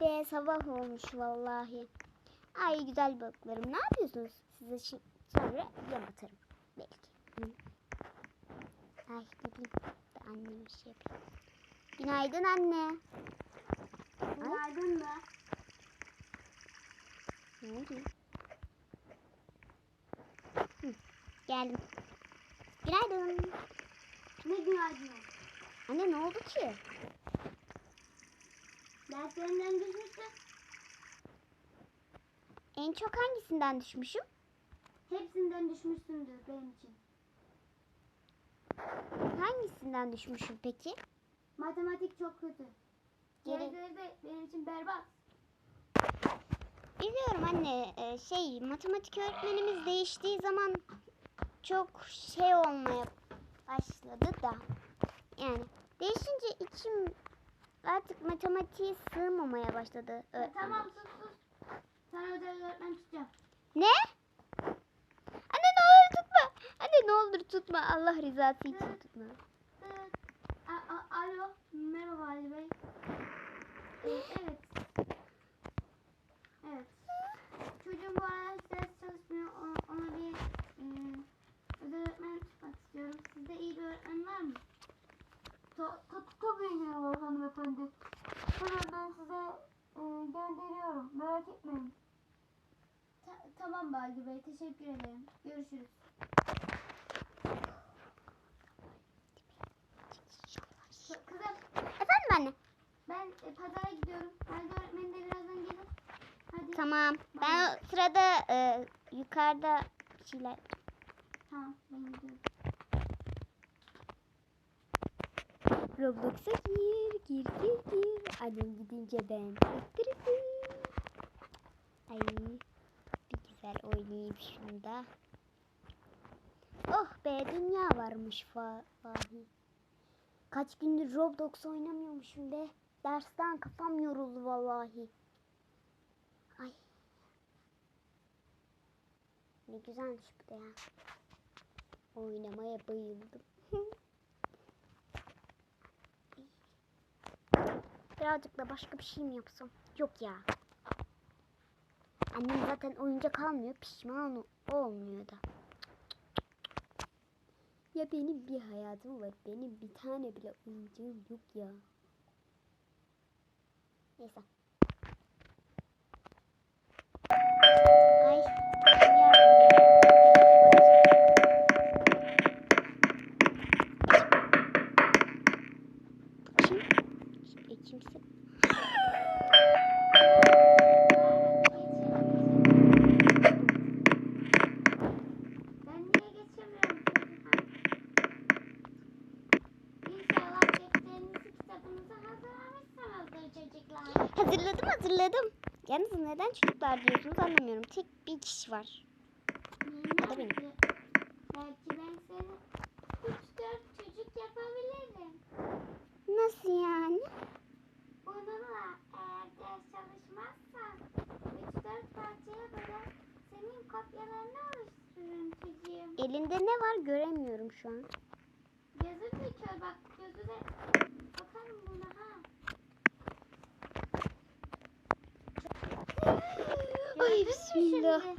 be sabah olmuş vallahi. Ay güzel balıklarım. Ne yapıyorsunuz? Size şimdi sonra yem atarım. Belki. Hı. Ay. Da annem bir şey yapayım. Günaydın anne. Günaydın da. Ne oldu? Hı, geldim. Günaydın. Ne günaydın? Anne ne oldu ki? Derslerinden düşmüşsün. En çok hangisinden düşmüşüm? Hepsinden düşmüşsündür benim için. Hangisinden düşmüşüm peki? Matematik çok kötü. Geri- Diğerleri de benim için berbat. Biliyorum anne e, şey matematik öğretmenimiz değiştiği zaman çok şey olmaya başladı da yani değişince içim artık matematiğe sığmamaya başladı. Öğretmen. tamam sus sus. Sana özel öğretmen tutacağım. Ne? Anne ne olur tutma. Anne ne olur tutma. Allah rızası için tutma. Tıt. A- a- Alo. Merhaba Ali Bey. Ee, evet. Evet. Çocuğum bu arada ders çalışmıyor. Ona, ona bir e, özel öğretmen tutmak istiyorum. Sizde iyi bir öğretmen var mı? Ta, ta, var hanımefendi. Hemen ben size e, gönderiyorum. Merak etmeyin. tamam Baldi Bey. Teşekkür ederim. Görüşürüz. Kızım Efendim anne? ben e, pazara gidiyorum. Halide öğretmenin de birazdan gelir. Hadi. Tamam. Ben o sırada e, yukarıda bir şeyler Tamam ben gidiyorum. Roblox'a gir, gir, gir, gir. Annem gidince ben ettirdim. Ay, bir güzel oynayayım şunda. Oh be, dünya varmış vahi. Kaç gündür Roblox oynamıyormuşum be. Dersten kafam yoruldu vallahi. Ay. Ne bu da ya. Oynamaya bayıldım. Birazcık da başka bir şey mi yapsam? Yok ya. Annem zaten oyuncak almıyor. Pişman olmuyor da. Ya benim bir hayatım var. Benim bir tane bile oyuncağım yok ya. Neyse. Ay. Yalnız neden çocuklar diyorsunuz anlamıyorum. Tek bir kişi var. O da benim. Belki ben seni 3-4 çocuk yapabilirim. Nasıl yani? Bununla eğer ders çalışmazsan 3-4 parçaya böler senin kopyalarını oluştururum çocuğum. Elinde ne var göremiyorum şu an. Gözü de kör bak gözü Ay bismillah. şimdi?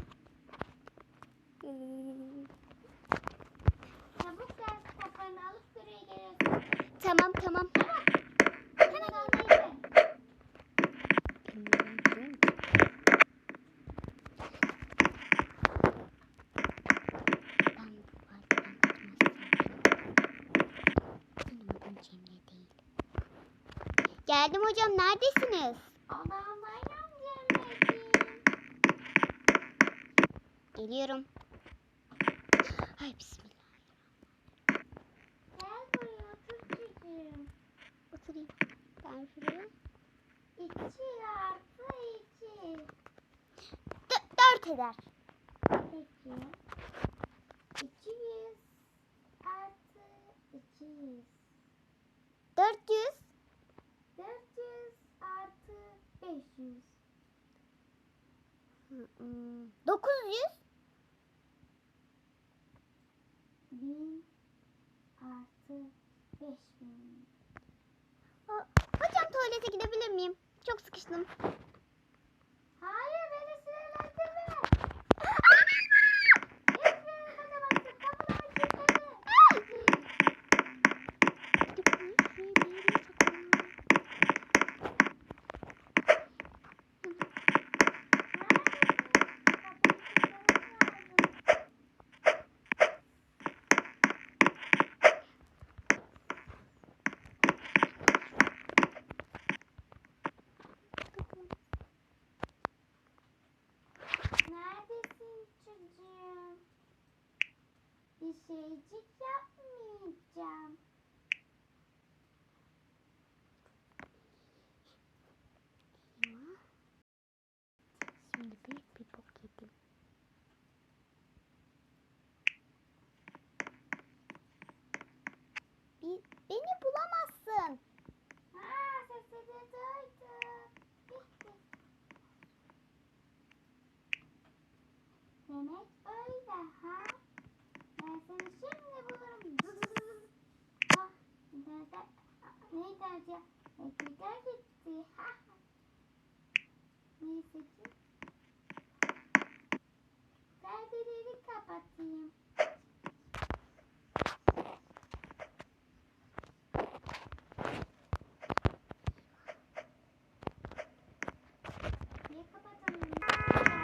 Çabuk ders kitaplarını alıp buraya geliyorsun. Tamam tamam. Hemen anlayın. Bilmiyorum, Geliyorum. Ay bismillah. Gel buraya otur çocuğum. Oturayım. Ben şuraya. İki artı iki. D- dört eder. Peki. 200 artı 200. 400. 400 artı 500. Hmm, 900. 1000 Hocam tuvalete gidebilir miyim? Çok sıkıştım. bir şeycik yapmayacağım. Sadece güzel gitti. Neyse ki. Perdeleri kapatayım.